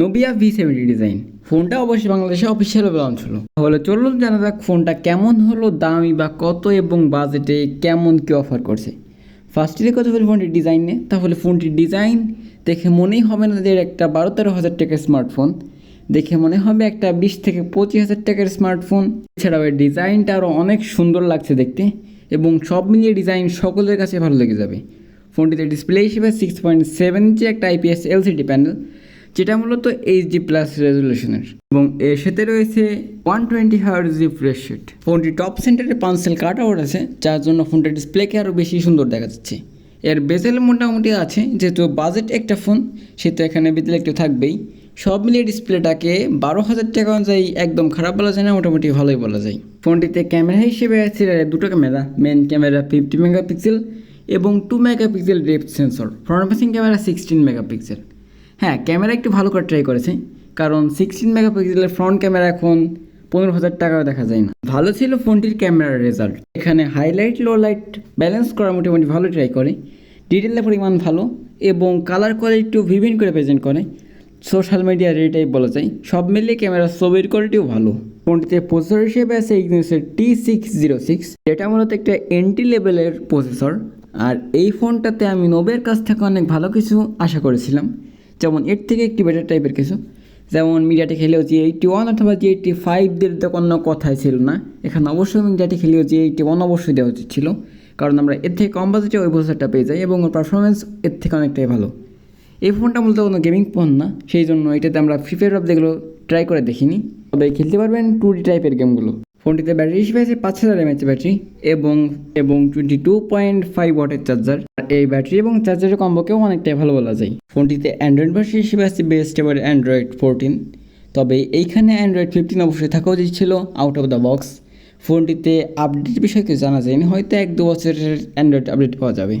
Nubia V seventy design ফোনটা অবশ্যই বাংলাদেশে অফিসিয়াল লঞ্চ হলো। তাহলে চলুন জানা যাক ফোনটা কেমন হলো, দামি বা কত এবং বাজেটে কেমন কি অফার করছে। ফার্স্টে কথা বলি ফোনটির ডিজাইন নিয়ে, তাহলে ফোনটির ডিজাইন দেখে মনেই হবে না যে একটা বারো তেরো হাজার টাকার স্মার্টফোন দেখে মনে হবে একটা বিশ থেকে পঁচিশ হাজার টাকার স্মার্টফোন এছাড়াও এর ডিজাইনটা আরও অনেক সুন্দর লাগছে দেখতে এবং সব মিলিয়ে ডিজাইন সকলের কাছে ভালো লেগে যাবে। ফোনটিতে ডিসপ্লে হিসেবে সিক্স পয়েন্ট সেভেন ইঞ্চি একটা আইপিএস এলসিডি প্যানেল যেটা মূলত এইচডি প্লাস রেজলিউশনের এবং এর সাথে রয়েছে one twenty hertz refresh rate ফোনটি টপ সেন্টারে পাঁচসেল কাট আউট আছে, যার জন্য ফোনটার ডিসপ্লেকে আরও বেশি সুন্দর দেখা যাচ্ছে। এর বেজেল মোটামুটি আছে, যেহেতু বাজেট একটা ফোন সেহেতু এখানে বেজেল একটু থাকবেই। সব মিলিয়ে ডিসপ্লেটাকে বারো হাজার টাকা অনুযায়ী একদম খারাপ বলা যায় না, মোটামুটি ভালোই বলা যায়। ফোনটিতে ক্যামেরা হিসেবে আছে দুটো camera main camera fifty megapixel এবং two megapixel depth sensor front facing camera sixteen megapixel হ্যাঁ ক্যামেরা একটু ভালো করে ট্রাই করেছে। কারণ সিক্সটিন মেগাপিক্সেলের ফ্রন্ট ক্যামেরা এখন পনেরো হাজার টাকাও দেখা যায় না। ভালো ছিল ফোনটির ক্যামেরার রেজাল্ট এখানে হাইলাইট লো লাইট ব্যালেন্স করা মোটামুটি ভালো ট্রাই করে। ডিটেলের পরিমাণ ভালো এবং কালার কোয়ালিটিও ভিভিন করে প্রেজেন্ট করে। সোশ্যাল মিডিয়া রেটাই বলা যায়। সব মিলিয়ে ক্যামেরার ছবির কোয়ালিটিও ভালো। ফোনটিতে প্রসেসর হিসেবে আছে ইগনিউসের টি সিক্স জিরো সিক্স যেটা মূলত একটা এন্ট্রি লেভেলের প্রসেসর আর এই ফোনটাতে আমি নোবের কাছ থেকে অনেক ভালো কিছু আশা করেছিলাম। যেমন এর থেকে একটি বেটার টাইপের কিছু, যেমন মিডিয়াটি খেলেও জি এইটটি ওয়ান অথবা জি এইটটি ফাইভদের তো কোনো কথাই ছিল না। এখানে অবশ্যই মিডিয়াটি খেলেও জি এইটটি ওয়ান অবশ্যই দেওয়া উচিত ছিল, কারণ আমরা এর থেকে কম বাজেটে ওই প্রসেসরটা পেয়ে যাই এবং ওর পারফরমেন্স এর থেকে অনেকটাই ভালো। এই ফোনটা মূলত কোনো গেমিং ফোন না, সেই জন্য এটাতে আমরা ফ্রি ফায়ার যেগুলো ট্রাই করে দেখিনি। তবে খেলতে পারবেন টু ডি টাইপের গেমগুলো ফোনটিতে ব্যাটারি হিসেবে আছে পাঁচ হাজার এমএচ ব্যাটারি এবং এবং টোয়েন্টি টু পয়েন্ট ফাইভ ওয়াটের চার্জার আর এই ব্যাটারি এবং চার্জারের কম্বোকেও অনেকটাই ভালো বলা যায়। ফোনটিতে অ্যান্ড্রয়েড ভার্সন হিসেবে আছে বেস্ট এবার অ্যান্ড্রয়েড ফোরটিন তবে এইখানে অ্যান্ড্রয়েড ফিফটিন অবশ্যই থাকা উচিত ছিল আউট অফ দ্য বক্স ফোনটিতে আপডেট বিষয়ে কিছু জানা যায়নি, হয়তো এক দু বছরের অ্যান্ড্রয়েড আপডেট পাওয়া যাবে।